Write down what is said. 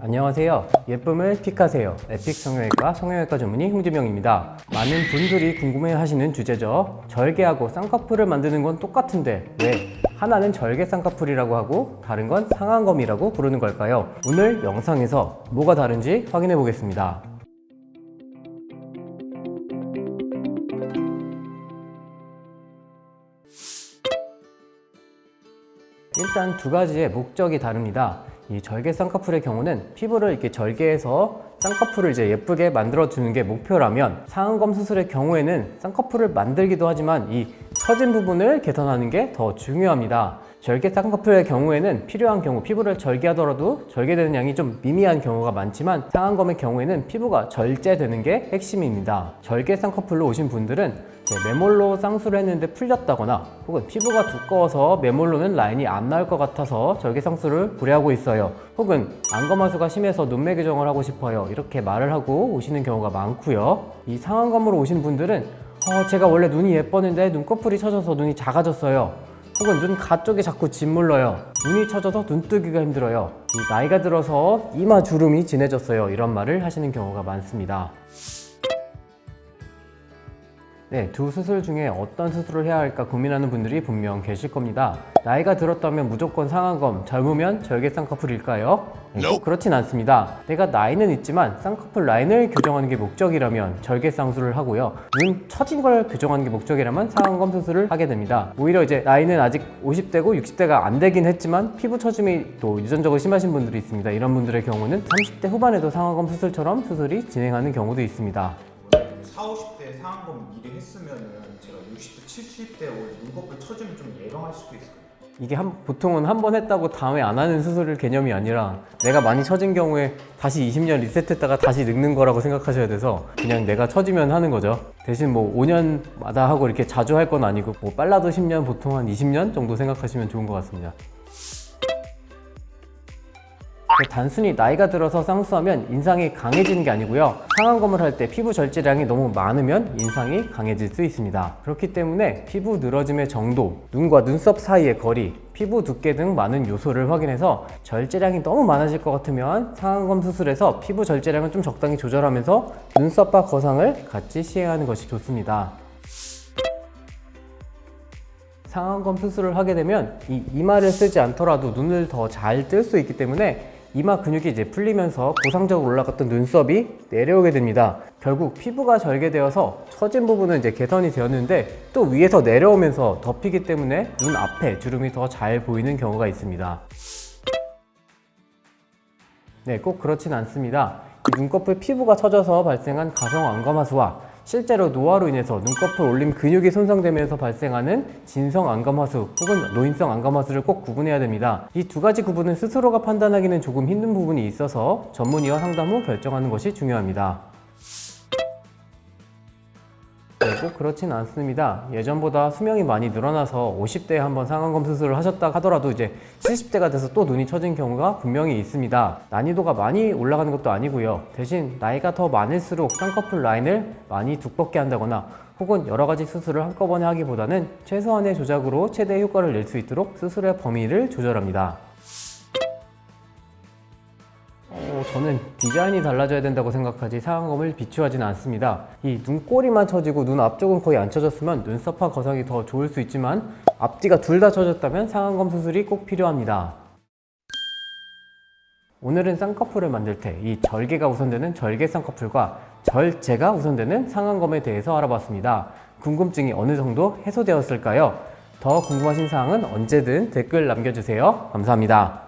안녕하세요. 예쁨을 픽하세요. 에픽 성형외과 성형외과 전문의 홍지명입니다. 많은 분들이 궁금해하시는 주제죠. 절개하고 쌍꺼풀을 만드는 건 똑같은데 왜 하나는 절개 쌍꺼풀이라고 하고 다른 건 상안검이라고 부르는 걸까요? 오늘 영상에서 뭐가 다른지 확인해 보겠습니다. 일단 두 가지의 목적이 다릅니다. 이 절개 쌍꺼풀의 경우는 피부를 이렇게 절개해서 쌍꺼풀을 이제 예쁘게 만들어 주는 게 목표라면 상안검 수술의 경우에는 쌍꺼풀을 만들기도 하지만 이 처진 부분을 개선하는 게 더 중요합니다. 절개 쌍꺼풀의 경우에는 필요한 경우 피부를 절개하더라도 절개되는 양이 좀 미미한 경우가 많지만 상안검의 경우에는 피부가 절제되는 게 핵심입니다. 절개 쌍꺼풀로 오신 분들은 매몰로 쌍수를 했는데 풀렸다거나 혹은 피부가 두꺼워서 매몰로는 라인이 안 나올 것 같아서 절개 쌍수를 고려하고 있어요. 혹은 안검하수가 심해서 눈매 교정을 하고 싶어요. 이렇게 말을 하고 오시는 경우가 많고요. 이 상안검으로 오신 분들은 어, 제가 원래 눈이 예뻤는데 눈꺼풀이 처져서 눈이 작아졌어요. 혹은 눈 가쪽에 자꾸 짓물러요. 눈이 처져서 눈뜨기가 힘들어요. 이 나이가 들어서 이마 주름이 진해졌어요. 이런 말을 하시는 경우가 많습니다. 네, 두 수술 중에 어떤 수술을 해야 할까 고민하는 분들이 분명 계실 겁니다. 나이가 들었다면 무조건 상안검, 젊으면 절개 쌍꺼풀일까요? 꼭 그렇진 않습니다. 내가 나이는 있지만 쌍꺼풀 라인을 교정하는 게 목적이라면 절개 쌍수를 하고요. 눈 처진 걸 교정하는 게 목적이라면 상안검 수술을 하게 됩니다. 오히려 이제 나이는 아직 50대고 60대가 안 되긴 했지만 피부 처짐이 또 유전적으로 심하신 분들이 있습니다. 이런 분들의 경우는 30대 후반에도 상안검 수술처럼 수술이 진행하는 경우도 있습니다. 4, 50대 상한검 미리 했으면은 제가 60대, 70대 올 눈꺼풀 처지면 좀 예방할 수도 있을까요? 이게 한, 보통은 한 번 했다고 다음에 안 하는 수술 개념이 아니라 내가 많이 처진 경우에 다시 20년 리셋했다가 다시 늙는 거라고 생각하셔야 돼서 그냥 내가 처지면 하는 거죠. 대신 뭐 5년마다 하고 이렇게 자주 할 건 아니고 뭐 빨라도 10년 보통 한 20년 정도 생각하시면 좋은 것 같습니다. 단순히 나이가 들어서 쌍수하면 인상이 강해지는 게 아니고요. 상안검을 할 때 피부 절제량이 너무 많으면 인상이 강해질 수 있습니다. 그렇기 때문에 피부 늘어짐의 정도, 눈과 눈썹 사이의 거리, 피부 두께 등 많은 요소를 확인해서 절제량이 너무 많아질 것 같으면 상안검 수술에서 피부 절제량을 좀 적당히 조절하면서 눈썹과 거상을 같이 시행하는 것이 좋습니다. 상안검 수술을 하게 되면 이 이마를 쓰지 않더라도 눈을 더 잘 뜰 수 있기 때문에 이마 근육이 이제 풀리면서 고상적으로 올라갔던 눈썹이 내려오게 됩니다. 결국 피부가 절개되어서 처진 부분은 이제 개선이 되었는데 또 위에서 내려오면서 덮이기 때문에 눈 앞에 주름이 더 잘 보이는 경우가 있습니다. 네, 꼭 그렇진 않습니다. 이 눈꺼풀 피부가 처져서 발생한 가성 안검하수와 실제로 노화로 인해서 눈꺼풀 올림 근육이 손상되면서 발생하는 진성 안검하수 혹은 노인성 안검하수를 꼭 구분해야 됩니다. 이 두 가지 구분은 스스로가 판단하기는 조금 힘든 부분이 있어서 전문의와 상담 후 결정하는 것이 중요합니다. 네, 꼭 그렇진 않습니다. 예전보다 수명이 많이 늘어나서 50대에 한번 상안검 수술을 하셨다 하더라도 이제 70대가 돼서 또 눈이 처진 경우가 분명히 있습니다. 난이도가 많이 올라가는 것도 아니고요. 대신 나이가 더 많을수록 쌍꺼풀 라인을 많이 두껍게 한다거나 혹은 여러 가지 수술을 한꺼번에 하기보다는 최소한의 조작으로 최대 효과를 낼 수 있도록 수술의 범위를 조절합니다. 어, 저는 디자인이 달라져야 된다고 생각하지 상안검을 비추하지는 않습니다. 이 눈꼬리만 처지고 눈 앞쪽은 거의 안 처졌으면 눈썹과 거상이 더 좋을 수 있지만 앞뒤가 둘 다 처졌다면 상안검 수술이 꼭 필요합니다. 오늘은 쌍꺼풀을 만들 때 이 절개가 우선되는 절개 쌍꺼풀과 절제가 우선되는 상안검에 대해서 알아봤습니다. 궁금증이 어느 정도 해소되었을까요? 더 궁금하신 사항은 언제든 댓글 남겨주세요. 감사합니다.